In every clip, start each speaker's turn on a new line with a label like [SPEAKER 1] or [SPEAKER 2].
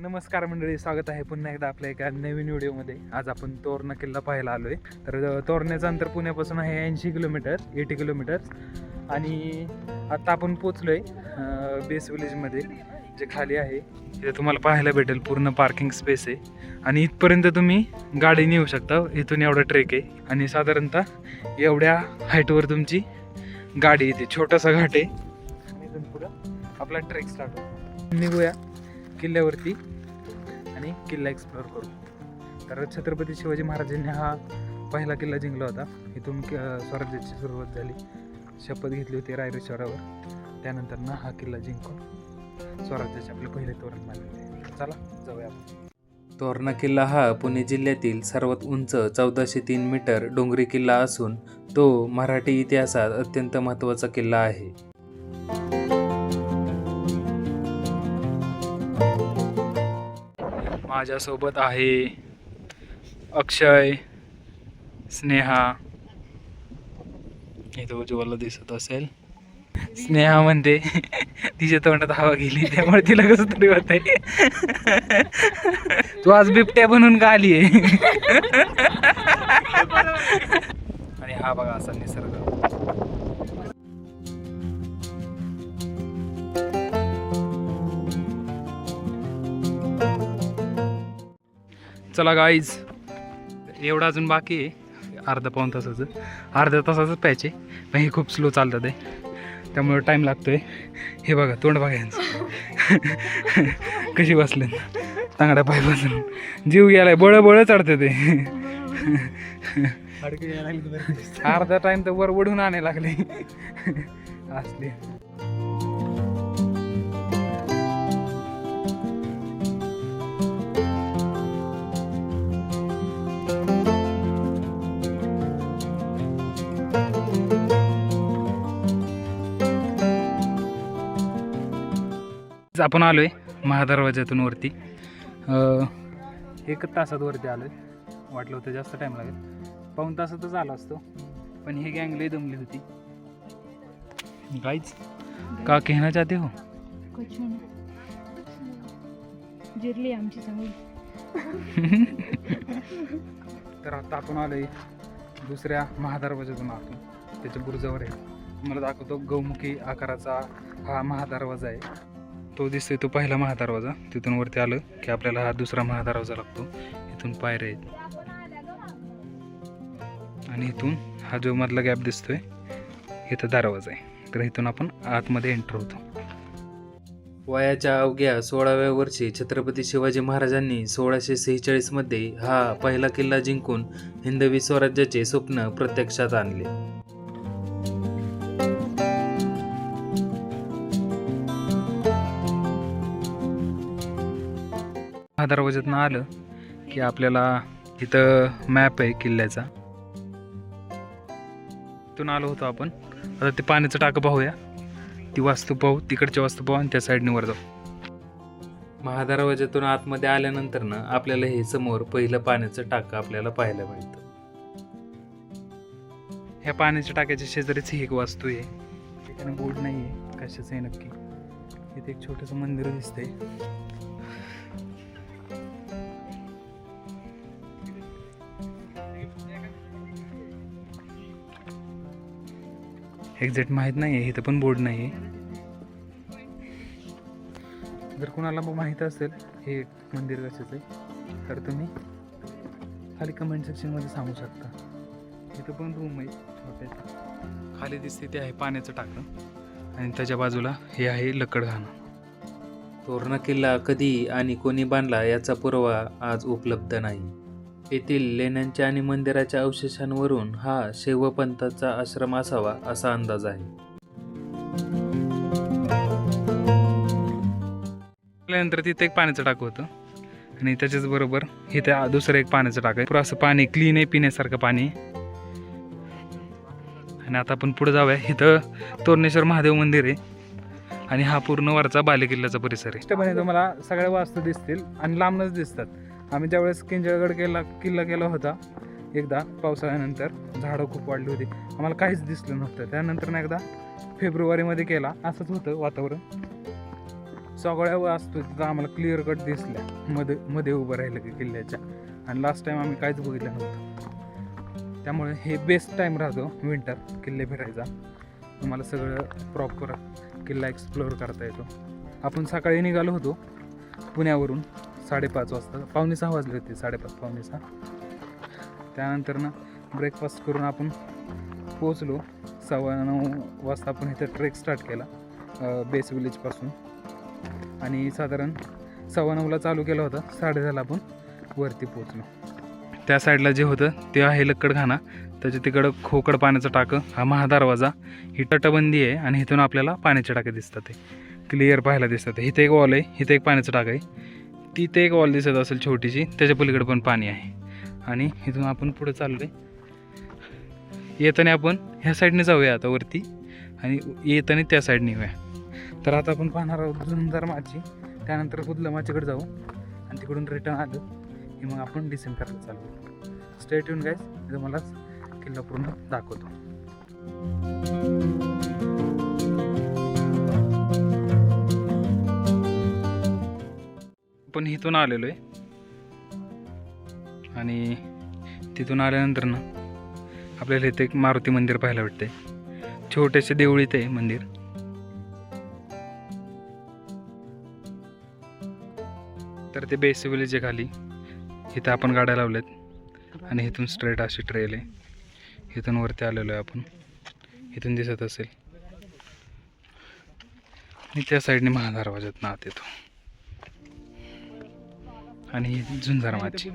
[SPEAKER 1] नमस्कार मंडळी स्वागत आहे पुन्हा एकदा आपल्या एका नवीन व्हिडिओमध्ये. आज आपण तोरणा किल्ला पाहायला आलोय. तर तोरण्याचं अंतर पुण्यापासून आहे ऐंशी किलोमीटर एटी किलोमीटर. आणि आता आपण पोचलोय आहे बेस विलेजमध्ये जे खाली आहे. तिथे तुम्हाला पाहायला भेटेल पूर्ण पार्किंग स्पेस आहे. आणि इथपर्यंत तुम्ही गाडी नेऊ शकता. इथून एवढा ट्रेक आहे. आणि साधारणतः एवढ्या हाईटवर तुमची गाडी येते छोटासा घाट आहे. आणि इथून पुढं आपला ट्रेक स्टार्ट होतो. निघूया किल्ल्यावरती. आणि किल्ला एक्सप्लोअर करू. तर छत्रपती शिवाजी महाराजांनी हा पहिला किल्ला जिंकला होता. इथून स्वराज्याची सुरुवात झाली. शपथ घेतली होती रायरेश्वरावर. त्यानंतर ना हा किल्ला जिंकून स्वराज्याचे आपले पहिले तोरण मानले चला जाऊया आपण.
[SPEAKER 2] तोरणा किल्ला हा पुणे जिल्ह्यातील सर्वात उंच चौदाशे तीन मीटर डोंगरी किल्ला असून तो मराठी इतिहासात अत्यंत महत्त्वाचा किल्ला आहे.
[SPEAKER 1] माझ्यासोबत आहे अक्षय स्नेहा. इथं उज्ज्वला दिसत असेल. स्नेहा म्हणते तिच्या तोंडात हवा गेली त्यामुळे तिला कसं तरी होत आहे तू आज बिबट्या बनून का आली आहे आणि हा बघा असा निसर्ग. चला गाईज एवढं अजून बाकी आहे. अर्धा पाऊन तासाचं. अर्ध्या तासाचंच पाहिजे पण हे खूप स्लो चालतं ते. त्यामुळे टाईम लागतोय. हे बघा तोंड बघा यांचं. कशी बसले तांगड्या पाय बसून. जीव गेलाय बळ बळ चढते ते. अर्धा टाइम तर वर वडून आणायला लागले. असले. आपण आलोय महादरवाज्यातून वरती. अं, एक तासात वरती आलोय. वाटलं होतं जास्त टाईम लागेल. पाऊन तासातच आलो असतो. पण ही गँग लई दमली होती. गाईच का कहना चाहते हो?
[SPEAKER 3] कुछ जिरली आमची
[SPEAKER 1] तर आता आपण आलोय दुसऱ्या महादरवाज्यातून आलो त्याच्या बुरुजावर आहे. मला दाखवतो गौमुखी आकाराचा हा महादरवाजा आहे. तो दिसतोय तो पहिला महादरवाजा. तिथून वरती आलं की आपल्याला हा दुसरा महादरवाजा लागतो. इथून पायऱ्या आहेत. आणि इथून हा जो मधला गॅप दिसतोय इथं दरवाजा आहे. तर इथून आपण आतमध्ये एंटर होतो.
[SPEAKER 2] वयाच्या अवघ्या सोळाव्या वर्षी छत्रपती शिवाजी महाराजांनी सोळाशे सेहेचाळीसमध्ये हा पहिला किल्ला जिंकून हिंदवी स्वराज्याचे स्वप्न प्रत्यक्षात आणले.
[SPEAKER 1] दरवाज्यातनं आलं की आपल्याला इथं मॅप आहे किल्ल्याचा. तिथून आलो होतो आपण. आता ते पाण्याचं टाकं पाहूया. ती वास्तू पाहू तिकडच्या वास्तू पाहू आणि त्या साईडने वर जाऊ.
[SPEAKER 2] महादरवाज्यातून आतमध्ये आल्यानंतर ना आपल्याला हे समोर पहिलं पाण्याचं टाकं आपल्याला पाहायला मिळतं.
[SPEAKER 1] ह्या पाण्याच्या टाक्याच्या शेजारीच ही एक वास्तू आहे. ठिकाणी बोर्ड नाही आहे कशाचं आहे नक्की? इथे एक छोटंसं मंदिर दिसतंय. एक्झॅक्ट माहीत नाही आहे इथं पण बोर्ड नाही आहे. जर कोणाला मग माहीत असेल हे मंदिर कशाचं आहे तर तुम्ही खाली कमेंट सेक्शनमध्ये सांगू शकता. इथं पण रूम आहे छोट्याचं खाली दिसते ते आहे पाण्याचं टाकणं. आणि त्याच्या बाजूला हे आहे लकडघाणं
[SPEAKER 2] तोरणा किल्ला कधी आणि कोणी बांधला याचा पुरावा आज उपलब्ध नाही. येथील लेण्यांच्या आणि मंदिराच्या अवशेषांवरून हा शैवपंथाचा आश्रम असावा असा अंदाज आहे.
[SPEAKER 1] त्यानंतर तिथे एक पाण्याचं टाकं होतं. आणि त्याच्याच बरोबर इथे आ- दुसरं एक पाण्याचं टाकं आहे. पुरं असं पाणी क्लीन आहे पिण्यासारखं पाणी. आणि आता आपण पुढे जाऊया. इथं तोरणेश्वर महादेव मंदिर आहे. आणि हा पूर्ण वरचा बालेकिल्ल्याचा परिसर आहे. तुम्हाला सगळ्या वास्तू दिसतील आणि लांबनच दिसतात. आम्ही ज्यावेळेस किंजळगड केला किल्ला केला होता एकदा पावसाळ्यानंतर झाडं खूप वाढली होती. आम्हाला काहीच दिसलं नव्हतं. त्यानंतर ना एकदा फेब्रुवारीमध्ये केला. असंच होतं वातावरण. सगळ्या असतो तिथं आम्हाला क्लिअर कट दिसल्या. मध्ये मध्ये उभं राहिलं की किल्ल्याच्या. आणि लास्ट टाईम आम्ही काहीच बघितलं नव्हतं. त्यामुळे हे बेस्ट टाईम राहतो विंटर किल्ले फिरायचा. तुम्हाला सगळं प्रॉपर किल्ला एक्सप्लोअर करता येतो. आपण सकाळी निघालो होतो पुण्यावरून. साडेपाच वाजता. पावणे सहा वाजले होते साडेपाच पावणे सहा. त्यानंतर ना ब्रेकफास्ट करून आपण पोचलो सव्वा नऊ वाजता आपण इथं ट्रेक स्टार्ट केला बेस विलेजपासून आणि साधारण सव्वा नऊला चालू केला होता साडेदहाला आपण वरती पोचलो त्या साईडला जे होतं ते आहे लक्कडखाना त्याच्या तिकडं खोकड पाण्याचं टाकं हा महादरवाजा ही तटबंदी आहे आणि इथून आपल्याला पाण्याचे टाके दिसतात ते क्लिअर पाहायला दिसतात इथे एक वॉल आहे इथे एक पाण्याचं टाक आहे. तिथे एक वॉल दिसत असेल छोटीशी त्याच्या पलीकडे पण पाणी आहे. आणि इथून आपण पुढे चाललो आहे येताना आपण ह्या साईडने जाऊया आता वरती आणि येताना त्या साईडने येऊया. तर आता आपण पाहणार आहोत झुंजार माची त्यानंतर बुदला माचीकडे जाऊ आणि तिकडून रिटर्न आलं की मग आपण डिसेंड करायला चालू स्टेट येऊन गायस तुम्हाला किल्ला पूर्ण दाखवतो. आपण इथून आलेलो आहे आणि तिथून आल्यानंतर ना आपल्याला इथे एक मारुती मंदिर पाहायला भेटते छोटेसे देवळीत आहे मंदिर. तर ते बेस विलेज खाली. इथं आपण गाड्या लावल्यात. आणि इथून स्ट्रेट अशी ट्रेल आहे. इथून वरती आलेलो आहे आपण. इथून दिसत असेल. आणि त्या साईडने महादरवाज्यात आत येतो. आणि ही झुंजार माची.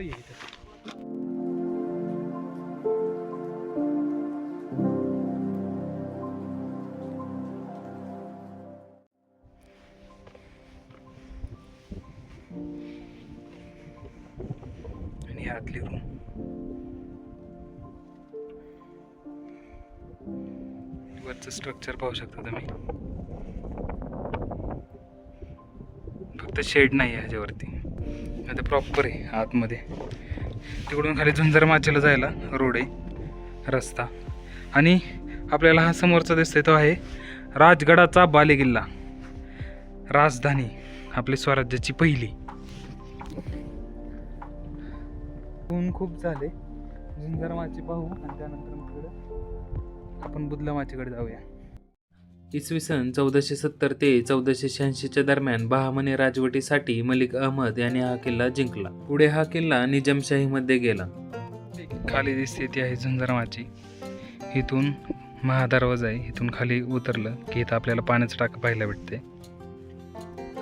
[SPEAKER 1] आणि आतली रूम वरचं स्ट्रक्चर पाहू शकता तुम्ही. फक्त शेड नाही आहे ह्याच्यावरती आता प्रॉपर आहे आतमध्ये. तिकडून खाली झुंजर माचेला जायला रोड आहे रस्ता. आणि आपल्याला हा समोरचा दिसतोय तो आहे राजगडाचा बालेकिल्ला. राजधानी आपली स्वराज्याची पहिली. ऊन खूप झाले झुंजर माची पाहू आणि त्यानंतर आपण बुदला माचीकडे जाऊया.
[SPEAKER 2] इसवी सन चौदाशे सत्तर ते चौदाशे शहाऐंशीच्या दरम्यान बहामनी राजवटीसाठी मलिक अहमद यांनी हा किल्ला जिंकला. पुढे हा किल्ला निजामशाहीमध्ये गेला.
[SPEAKER 1] खाली दिसते ती आहे झुंजरमाची इथून महादरवाजा आहे इथून खाली उतरलं की इथं आपल्याला पाण्याचं टाकं पाहायला भेटते.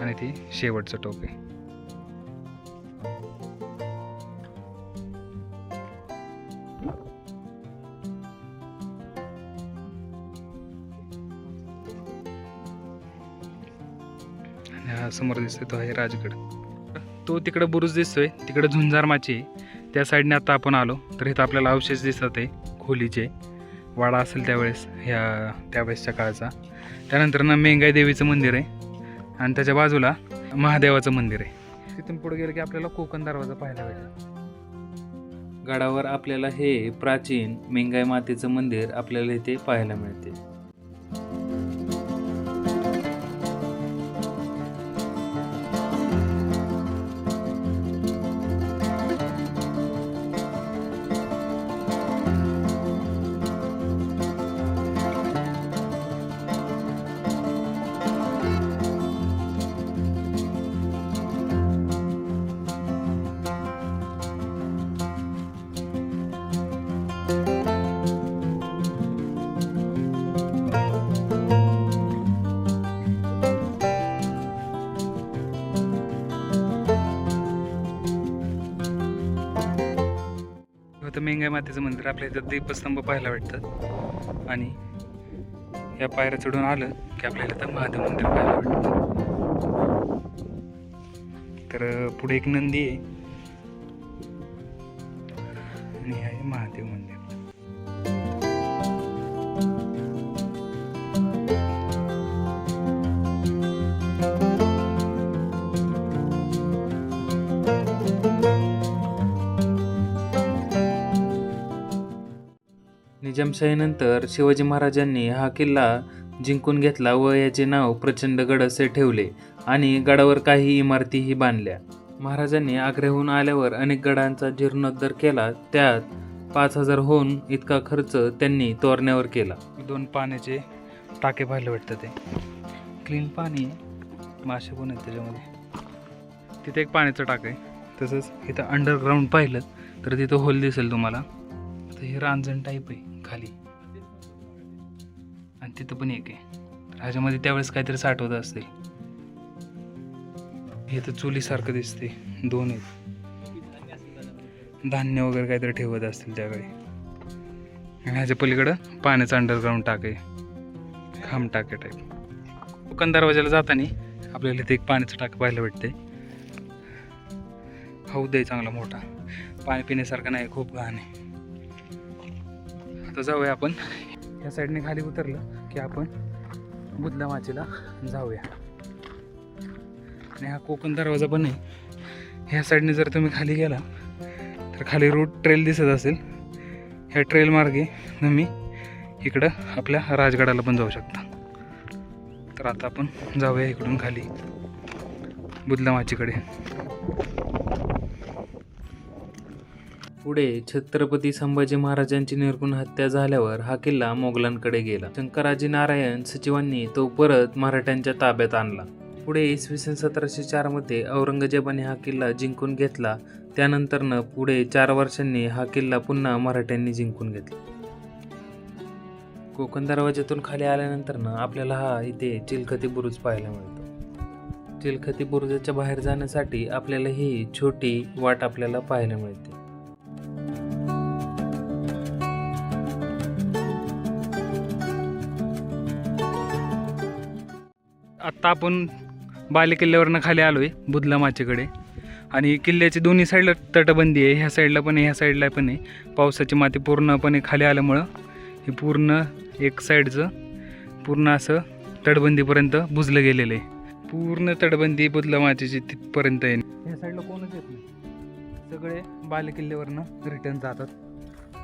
[SPEAKER 1] आणि ती शेवटचं टोक आहे. हा समोर दिसतोय तो आहे राजगड. तो तिकडं बुरुज दिसतोय तिकडं झुंजार माची आहे. त्या साईडने आता आपण आलो तर इथं आपल्याला अवशेष दिसत आहे खोलीचे. वाडा असेल त्यावेळेस ह्या त्यावेळेसच्या काळाचा. त्यानंतर ना मेंगाई देवीचं मंदिर आहे. आणि त्याच्या बाजूला महादेवाचं मंदिर आहे. तिथून पुढे गेलं की आपल्याला कोकण दरवाजा पाहायला भेटेल.
[SPEAKER 2] गडावर आपल्याला हे प्राचीन मेंगाई मातेचं मंदिर आपल्याला इथे पाहायला मिळते.
[SPEAKER 1] होतं मेंगाई मातेचं मंदिर आपल्या इथं दीपस्तंभ पाहायला भेटतात. आणि या पायऱ्या चढून आलं की आपल्याला इथं महादेव मंदिर पाहायला भेटतं. तर पुढे एक नंदी आहे. आणि आहे महादेव मंदिर.
[SPEAKER 2] निजामशाहीनंतर शिवाजी महाराजांनी हा किल्ला जिंकून घेतला व याचे नाव प्रचंडगड असे ठेवले आणि गडावर काही इमारतीही बांधल्या. महाराजांनी आग्र्याहून आल्यावर अनेक गडांचा जीर्णोद्धार केला त्यात पाच हजारहून इतका खर्च त्यांनी तोरण्यावर केला.
[SPEAKER 1] दोन पाण्याचे टाके पाहिले वाटतं ते. क्लीन पाणी मासे पण आहेत त्याच्यामध्ये. तिथे एक पाण्याचं टाक आहे. तसंच इथं अंडरग्राऊंड पाहिलं तर तिथं होल दिसेल तुम्हाला. तर हे रांजण टाईप आहे. खाली. आणि तिथं पण एक आहे. तर ह्याच्यामध्ये त्यावेळेस काहीतरी साठवत असते. हे तर चुलीसारखं दिसते. दोन आहेत. धान्य वगैरे काहीतरी ठेवत असतील त्याकडे आणि ह्याच्या पलीकडं पाण्याचं अंडरग्राऊंड टाक आहे. खांब टाके टाईप कोकण दरवाजाला जाताना आपल्याला इथे एक पाण्याचं टाक पाहायला भेटते. हौद आहे चांगला मोठा. पाणी पिण्यासारखं नाही खूप घाण आहे. आता जाऊया आपण. या साईडने खाली उतरलं की आपण बुधला माचीला जाऊया. आणि हा कोकण दरवाजा पण आहे. ह्या साईडने जर तुम्ही खाली गेला तर खाली रूट ट्रेल दिसत असेल. ह्या ट्रेल मार्गे तुम्ही इकडं आपल्या राजगडाला पण जाऊ शकता. तर आता आपण जाऊया इकडून खाली बुधला माचीकडे.
[SPEAKER 2] पुढे छत्रपती संभाजी महाराजांची निर्गुण हत्या झाल्यावर हा किल्ला मोगलांकडे गेला. शंकराजी नारायण सचिवांनी तो परत मराठ्यांच्या ताब्यात आणला. पुढे इसवी सन सतराशे चारमध्ये औरंगजेबाने हा किल्ला जिंकून घेतला. त्यानंतरनं पुढे चार वर्षांनी हा किल्ला पुन्हा मराठ्यांनी जिंकून घेतला. कोकण दरवाज्यातून खाली आल्यानंतरनं आपल्याला हा इथे चिलखती बुरुज पाहायला मिळतो. चिलखती बुरुजाच्या बाहेर जाण्यासाठी आपल्याला ही छोटी वाट आपल्याला पाहायला मिळते.
[SPEAKER 1] आत्ता आपण बालेकिल्ल्यावरनं खाली आलो आहे बुधला माचेकडे. आणि किल्ल्याची दोन्ही साईडला तटबंदी आहे ह्या साईडला पण आहे ह्या साईडला पण आहे. पावसाची माती पूर्णपणे खाली आल्यामुळं हे पूर्ण एक साईडचं पूर्ण असं तटबंदीपर्यंत बुजलं गेलेलं आहे. पूर्ण तटबंदी बुधला माचेची तिथपर्यंत आहे. ह्या साईडला कोणच येत नाही. सगळे बालेकिल्ल्यावरनं रिटर्न जातात.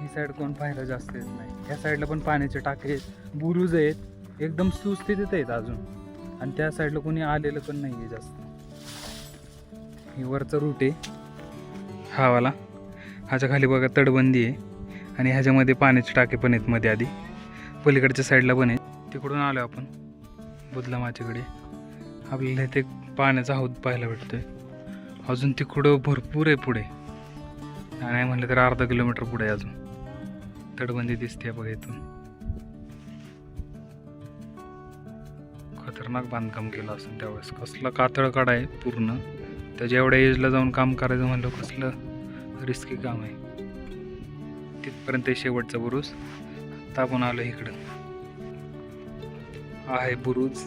[SPEAKER 1] ही साईड कोण पाहायला जास्त येत नाही. ह्या साईडला पण पाण्याचे टाके आहेत. बुरुज आहेत. एकदम सुस्थितीत आहेत अजून. आणि त्या साईडला कोणी आलेलं पण नाही आहे जास्त. हे वरचं रूट आहे. हा वाला. ह्याच्या खाली बघा तटबंदी आहे. आणि ह्याच्यामध्ये पाण्याचे टाके पण आहेत मध्ये आधी. पलीकडच्या साईडला पण आहेत. तिकडून आलो आपण. बुधला माझ्याकडे. आपल्याला इथे पाण्याचा हौद पाहायला भेटतोय. अजून तिकडं भरपूर आहे पुढे. नाही म्हटलं तर अर्धा किलोमीटर पुढे आहे अजून. तटबंदी दिसते बघा इथून. खतरनाक बांधकाम केलं असेल त्यावेळेस. कसलं कातळ काढाय आहे पूर्ण. त्याच्या एवढ्या एजला जाऊन काम करायचं म्हणलं कसलं रिस्की काम आहे. तिथपर्यंत शेवटचा बुरुज. आता आपण आलो इकडं. आहे बुरुज.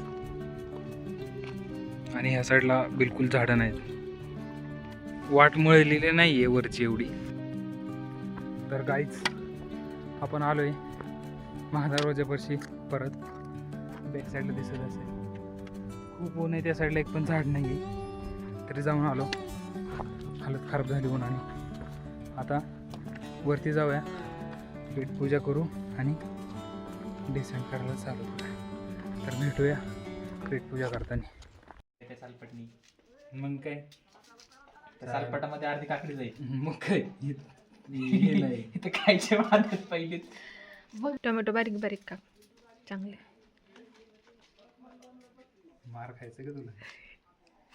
[SPEAKER 1] आणि ह्या साईडला बिलकुल झाडं नाहीत. वाट मळलेली नाही आहे वरची एवढी. तर गाईच आपण आलोय महादरवाजापाशी परत. बॅक साईडला दिसत असेल. खूप ऊन आहे त्या साईडला एक पण झाड नाही आहे तरी जाऊन आलो. हालत खराब झाली उन्हाने आता वरती जाऊया. पेट पूजा करू आणि डिसेंड करायला चालू करूया. तर भेटूया पेट पूजा करताना.
[SPEAKER 4] त्या सालपटणी.
[SPEAKER 1] मग काय?
[SPEAKER 4] सालपटामध्ये अर्धी काकडी जाईल.
[SPEAKER 1] मग काय? नाही
[SPEAKER 4] इथे खायचे वादत पहिले
[SPEAKER 3] बघ टोमॅटो बारीक बारीक का चांगले.
[SPEAKER 1] मार खायचं का तुला?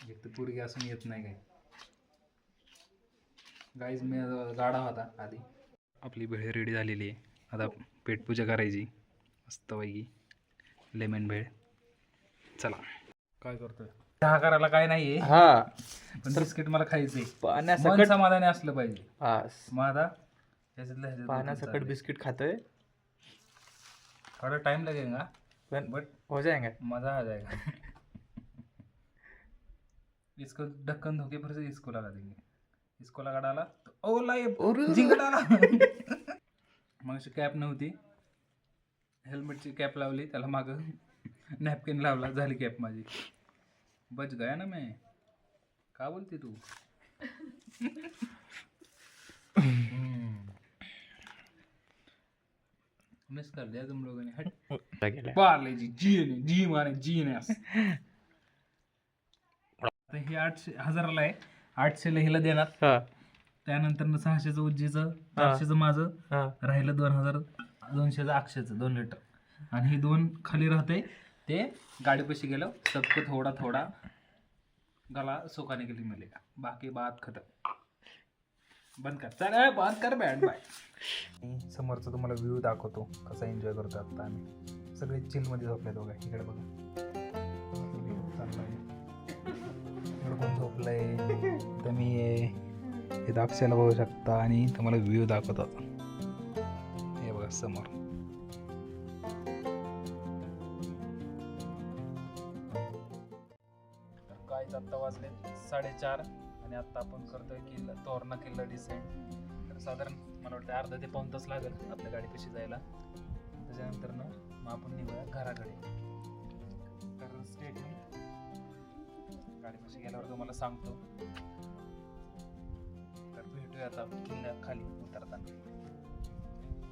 [SPEAKER 1] एक तर पुरगी असून येत नाही काय. गाईज मी गाडा होता आधी. आपली भेळ रेडी झालेली आहे. आता पेटपूजा करायची. मस्तपैकी. लेमन भेळ. चला. काय करतोय? चहा करायला काय नाही आहे
[SPEAKER 4] हा.
[SPEAKER 1] पण बिस्किट मला खायचंय. मन
[SPEAKER 4] पाण्यासकट
[SPEAKER 1] समाधानी असलं पाहिजे.
[SPEAKER 4] हा.
[SPEAKER 1] मग आता ह्याच्यातलं ह्याच्यात
[SPEAKER 4] पाण्यासकट. बिस्किट खातोय.
[SPEAKER 1] थोड़ा टाइम लगेगा
[SPEAKER 4] पण
[SPEAKER 1] बट
[SPEAKER 4] हो जाएगा
[SPEAKER 1] मज़ा आ जाएगा इसको ढक्कन धो के फिर से इसको लगा देंगे। इसको लगा डाला तो ओ लाइव जिंक डाला। मग कॅप नव्हती. हेल्मेटची कॅप लावली त्याला माग नॅपकिन लावला झाली कॅप माझी. बच गया ना मैं. का बोलती तू? मिस कर दिया तुम लोगों ने. हट. पार्ले जी जी ने जी माने जी ने. तर हे आठशे हजाराला आहे. आठशेला हिला देणार.
[SPEAKER 5] हा.
[SPEAKER 1] त्यानंतर सहाशेचं उज्जीचं चारशेचं माझं राहिलं दोन हजार दोनशेचं अक्षयचं दोन लिटर. आणि हे दोन खाली राहते ते गाडीपाशी गेलं सबको थोडा थोडा गला सुखाने गेली मिलेगा बाकी बात खतम. बंद कर. चल ए, बंद कर बँड बाय. समोरचा तुम्हाला व्ह्यू दाखवतो कसा एन्जॉय करतो आता आम्ही. सगळे चिलमध्ये झोपले दोघं इकडे बघा. चाललाय. इकडं कोण झोपलंय? तर मी हे दाक्षाला बघू शकता आणि तुम्हाला व्ह्यू दाखवतात. हे बघा समोर. तर काय आत्ता वाजले साडेचार आणि आत्ता आपण करतोय किल्ला तोरणा किल्ला डिसेंड तर साधारण मला वाटतं अर्धा ते पाऊन तास लागेल आपल्या गाडीपाशी जायला. त्याच्यानंतर ना मग आपण निघूया घराकडे. कारण स्टेट गाडीपाशी गेल्यावर तुम्हाला सांगतो. तर भेटूया आता किल्ल्या खाली उतरताना.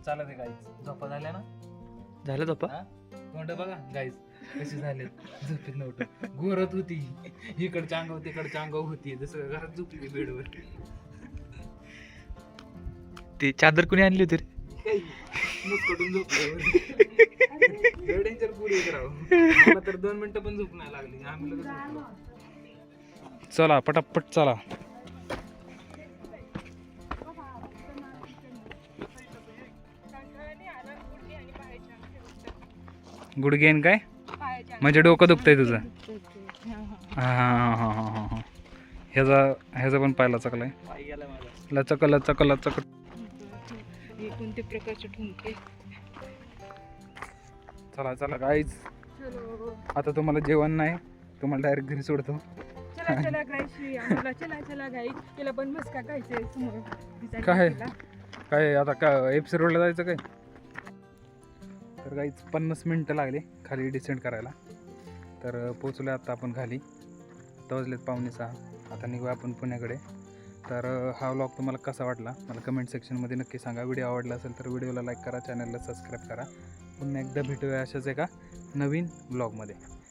[SPEAKER 1] चालत आहे गाईज झोपा झाल्या ना?
[SPEAKER 5] झालं झोपा?
[SPEAKER 1] हा? तोंड बघा गाईज कशी झालेत? झोपेत नव्हतं. गोरत होती. इकडच्या अंगावर तिकडच्या अंगावर होती. जसं घरात झोपली बेडवर.
[SPEAKER 5] ती चादर कुणी आणली होती रे?
[SPEAKER 1] मुस्कटून झोपले डेंजर पुढे राव मला तर दोन मिनिटं पण झोप नाही लागली. आम्ही लगेच चला पटापट चला. गुडघेन काय? म्हणजे डोकं दुखतंय तुझं. हा हा हा हा हा हा हा. ह्याचा ह्याचा पण
[SPEAKER 5] पाय माझा
[SPEAKER 1] लचक लचक लचक.
[SPEAKER 3] कोणते प्रकारचे ठुमके?
[SPEAKER 1] चला चला गाईज आता तुम्हाला जेवण नाही तुम्हाला डायरेक्ट घरी सोडतो.
[SPEAKER 6] चला चला गायशी आम्हाला चला चला गाई. तिला पण मस्का खायचंय समोर. तिचा
[SPEAKER 1] काय? काय आता काय एफसी रोडला जायचं काय? तर काहीच पन्नास मिनटं लागले खाली डिसेंड करायला. तर पोचलो आता आपण खाली. आता वाजलेत पावणे सहा. आता निघूया आपण पुण्याकडे. तर हा व्लॉग तुम्हाला कसा वाटला? मला कमेंट सेक्शनमध्ये नक्की सांगा. व्हिडिओ आवडला असेल तर व्हिडिओला लाईक करा चॅनलला सबस्क्राईब करा. पुन्हा एकदा भेटूया अशाच एका नवीन व्लॉगमध्ये